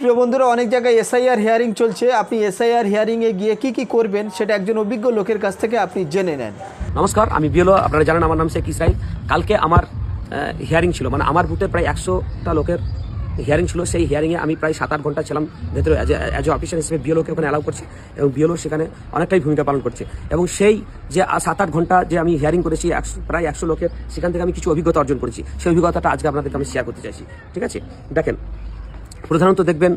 প্রিয় বন্ধুরা, অনেক জায়গায় এসআইআর হিয়ারিং চলছে। আপনি এসআইআর হিয়ারিংয়ে গিয়ে কি কি করবেন সেটা একজন অভিজ্ঞ লোকের কাছ থেকে আপনি জেনে নেন। নমস্কার, আমি বিএলও আপনারা জানেন আমার নাম শেখ ইসরাইল কালকে আমার হিয়ারিং ছিল মানে আমার বুথে প্রায় একশোটা লোকের হিয়ারিং ছিল। সেই হিয়ারিংয়ে আমি প্রায় সাত আট ঘণ্টা ছিলাম ভেতরে অ্যাজ এ অফিসার হিসেবে বিএলওকে ওখানে অ্যালাউ করছে এবং বিএলও সেখানে অনেকটাই ভূমিকা পালন করছে। এবং সেই যে সাত আট ঘণ্টা যে আমি হিয়ারিং করেছি প্রায় একশো লোকের, সেখান থেকে আমি কিছু অভিজ্ঞতা অর্জন করেছি। সেই অভিজ্ঞতাটা আজকে আপনাদেরকে আমি শেয়ার করতে চাইছি। ঠিক আছে? দেখেন প্রধানত দেখবেন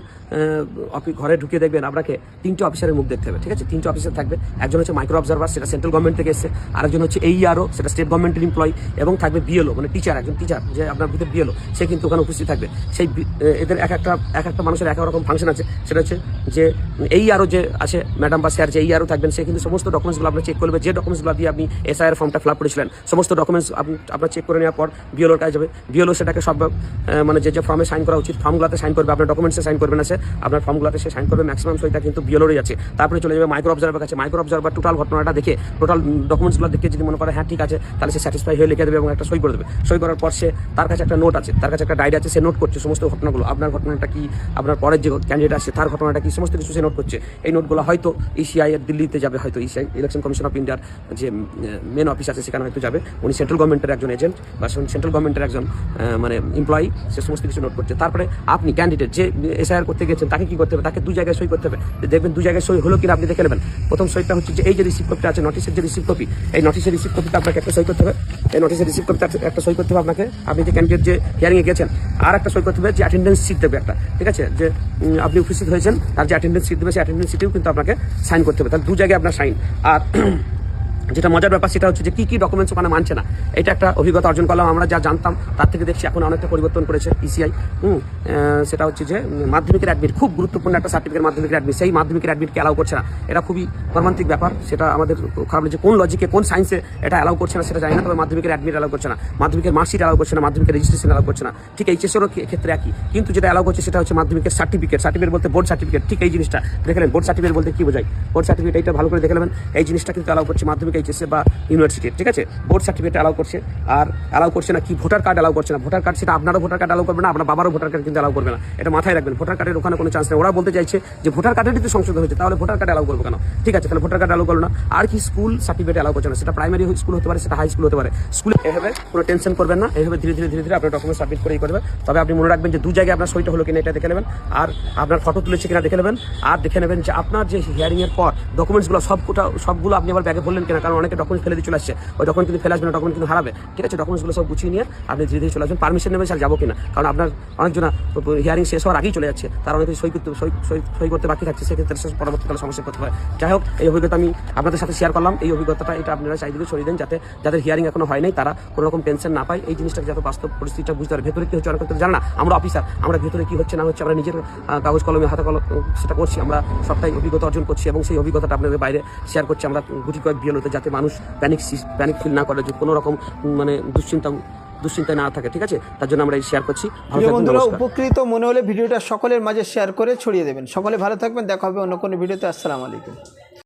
ঘরে ঢুকে দেখবেন, আপনাকে তিনটে অফিসারের মুখ দেখতে হবে, ঠিক আছে? তিনটে অফিসার থাকবে, একজন হচ্ছে মাইক্রো অবজারভার সেটা সেন্ট্রাল গভর্নমেন্ট থেকে এসেছে, আরেকজন হচ্ছে এইআরও সেটা স্টেট গভর্নমেন্টের এমপ্লয় এবং থাকবে বিএলও মানে টিচার একজন টিচার যে আপনার ভিতরে বিএলও সে কিন্তু ওখানে উপস্থিত থাকবে। সেই এদের এক একটা এক একটা মানুষের এক রকম ফাংশন আছে, সেটা হচ্ছে যে এই আরও যে আছে ম্যাডাম বা স্যার যে এই আরও থাকবেন, সে কিন্তু সমস্ত ডকুমেন্টসগুলো আপনার চেক করবে, যে ডকুমেন্টসগুলো দিয়ে আপনি এসআইআর ফর্মটা ফিল আপ করেছিলেন, সমস্ত ডকুমেন্টস আপনার চেক করে নেওয়ার পর বিএলওর যাবে বিএলও সেটাকে সব মানে যে যে ফর্মে সাইন করা উচিত ফর্মগুলোতে সাইন করবে আপনার ডকুমেন্টসে সাইন করবে না সে আপনার ফর্মগুলোতে সে সাইন করবে ম্যাক্সিমাম সইটা কিন্তু বিএলওরই আছে। তারপরে চলে যাবে মাইক্রো অবজারভার কাছে। মাইক্রো অবজারভার টোটাল ঘটনাটা দেখে টোটাল ডকুমেন্টসগুলো দেখে যদি মনে করে হ্যাঁ ঠিক আছে, তাহলে সে স্যাটিসফাই হয়ে লিখে দেবে এবং একটা সই করে দেবে। সই করার পর সে, তার কাছে একটা নোট আছে, তার কাছে একটা ডায়েরি আছে, সে নোট করছে সমস্ত ঘটনাগুলো। আপনার ঘটনাটা কি, আপনার পরের যে ক্যান্ডিডেট আসছে, তার ঘটনাটা কি, সমস্ত কিছু সে নোট করছে। এই নোটগুলো হয়তো ইসিআই এর দিল্লিতে যাবে, হয়তো ইসিআই ইলেকশন কমিশন অফ ইন্ডিয়ার যে মেন অফিস আছে, সেখানে হয়তো যাবে। উনি সেন্ট্রাল গভর্নমেন্টের একজন এজেন্ট বা সেন্ট্রাল গভর্নমেন্টের একজন মানে এমপ্লয়ি সে সমস্ত কিছু নোট করছে। তারপরে আপনি ক্যান্ডিডেট যে এসআইআর করতে গেছেন তাকে কি করতে হবে? তাকে দু জায়গায় সই করতে হবে। দেখবেন দু জায়গায় সই হলো কিনা আপনি দেখে নেবেন। প্রথম সইটা হচ্ছে যে, এই যে রিসিভ কপিটা আছে নোটিশের যে রিসিভ কপি এই নোটিশের রিসিভ কপিটা আপনাকে একটা সই করতে হবে। এই নোটিশের রিসিভ কপিটা একটা সই করতে হবে আপনাকে। আপনি যে ক্যান্ডিডেট যে হিয়ারিংয়ে গেছেন আর একটা সই করতে হবে যে অ্যাটেন্ডেন্স সিট দেবে একটা। ঠিক আছে? যে আপনি উপস্থিত হয়েছেন, তার যে অ্যাটেন্ডেন্স সিট দেবে, সেই অ্যাটেন্ডেন্স সিটেও কিন্তু আপনাকে সাইন করতে হবে। তাহলে দু জায়গায় আপনার সাইন আর যেটা মজার ব্যাপার সেটা হচ্ছে যে কি কি ডকুমেন্টস ওখানে মানছে না। এটা একটা অভিজ্ঞতা অর্জন করলাম, আমরা যা জানতাম, তার থেকে দেখছি এখন অনেকটা পরিবর্তন করেছে ইসিআই হুম সেটা হচ্ছে যে মাধ্যমিকের অ্যাডমিট খুব গুরুত্বপূর্ণ একটা সার্টিফিকেট মাধ্যমিকের অ্যাডমিট সেই মাধ্যমিকের অ্যাডমিটকে অ্যালাউ করছে না। এটা খুবই মর্মান্তিক ব্যাপার, সেটা আমাদের খারাপ লাগছে। কোন লজিকে কোন সায়েন্সে এটা অ্যালাউ করছে না সেটা জানি না, তবে মাধ্যমিকের অ্যাডমিট অ্যালাউ করছে না। মাধ্যমিকের মার্কশিট অ্যালাউ করছে না, মাধ্যমিকের রেজিস্ট্রেশন অ্যালাউ করছে না। ঠিক এই এইচএসেরও ক্ষেত্রে একই। কিন্তু যেটা অ্যালাউ করছে সেটা হচ্ছে মাধ্যমিকের সার্টিফিকেট সার্টিফিকেট বলতে বোর্ড সার্টিফিকেট ঠিক এই জিনিসটা দেখলেন বোর্ড সার্টিফিকেট বলতে কি বোঝায়? বোর্ড সার্টিফিকেট এইটা ভালো করে দেখে নেবেন। এই জিনিসটা কিন্তু অ্যালাউ করছে মাধ্যমিক এইচএসএ বা ইউনিভার্সিটি ঠিক আছে? বোর্ড সার্টিফিকেট অ্যালাউ করছে। আর অ্যালাউ করছে না কি? ভোটার কার্ড অ্যালাউ করছে না। ভোটার কার্ড সেটা আপনারও ভোটার কার্ড অ্যালাউ করবে না, আপনার বাবারও ভোটার কার্ড কিন্তু অ্যালাউ করবে না। এটা মাথায় রাখবেন। ভোটার কার্ডের ওখানে কোনো চান্স নেই। ওরা বলতে চাইছে যে ভোটার কার্ডের যদি সংশোধন হয়েছে, তাহলে ভোটার কার্ড অ্যালাউ করব কেন? ঠিক আছে, তাহলে ভোটার কার্ড অ্যালাউ করল না। আর কি স্কুল সার্টিফিকেট অ্যালাউ করছে না? সেটা প্রাইমারি স্কুল হতে পারে, সেটা হাই স্কুল হতে পারে। স্কুলে এভাবে কোনো টেনশন করবেন না। এভাবে ধীরে ধীরে ধীরে ধীরে আপনার ডকুমেন্ট সাবমিট করেই করবে তবে আপনি মনে রাখবেন যে দু জায়গায় আপনার সইটা হলো কিনা এটা দেখে নেবেন। আর আপনার ফটো তুলেছে কিনা দেখে নেবেন। আর দেখে নেবেন যে আপনার যে হিয়ারিং এর পর ডকুমেন্টসগুলো সবটা সবগুলো আপনি আবার ব্যাগে বললেন কিনা কারণ অনেকে ডকুমেন্ট ফেলে দিয়ে চলে আসছে। ওই ডকুমেন্ট কিন্তু ফেলে আসবে না ডকুমেন্ট কিন্তু হারাবে। ঠিক আছে ডকুমেন্টসগুলো সব গুছিয়ে নিয়ে আপনি ধীরে ধীরে চলে আসবেন। পারমিশন নেবেন, স্যার, যাব কিনা? কারণ আপনার অনেকজন হিয়ারিং শেষ হওয়ার আগেই চলে যাচ্ছে। তার অনেকে সই করতে সই করতে বাকি থাকছে। সেক্ষেত্রে পরবর্তীকালে সমস্যা করতে পারে যাই হোক, এই অভিজ্ঞতা আমি আপনাদের সাথে শেয়ার করলাম। এই অভিজ্ঞতাটা এটা আপনারা চাইদিকে ছড়িয়ে দেন যাতে যাদের হিয়ারিং এখনও হয় নাই, তারা কোনো রকম টেনশন না পায়। এই জিনিসটাকে যাতে বাস্তব পরিস্থিতিটা বুঝতে পারে। ভেতরে কি হচ্ছে, অনেক জানা না। আমরা অফিসার আমরা ভেতরে কি হচ্ছে, না হচ্ছে, আমরা নিজের কাগজ কলমে, হাতে কলম সেটা করছি। আমরা সবটাই অভিজ্ঞতা অর্জন করছি এবং সেই অভিজ্ঞতাটা আপনাদের বাইরে শেয়ার করছি। আমরা গুটি কয়েক বিয়েলোতে যাতে মানুষ প্যানিক প্যানিক ফিল না করে যে কোনো রকম মানে দুশ্চিন্তা দুশ্চিন্তায় না থাকে ঠিক আছে? তার জন্য আমরা এই শেয়ার করছি। বন্ধুরা উপকৃত মনে হলে ভিডিওটা সকলের মাঝে শেয়ার করে ছড়িয়ে দেবেন। সকলে ভালো থাকবেন দেখা হবে অন্য কোনো ভিডিওতে। আসসালামু আলাইকুম।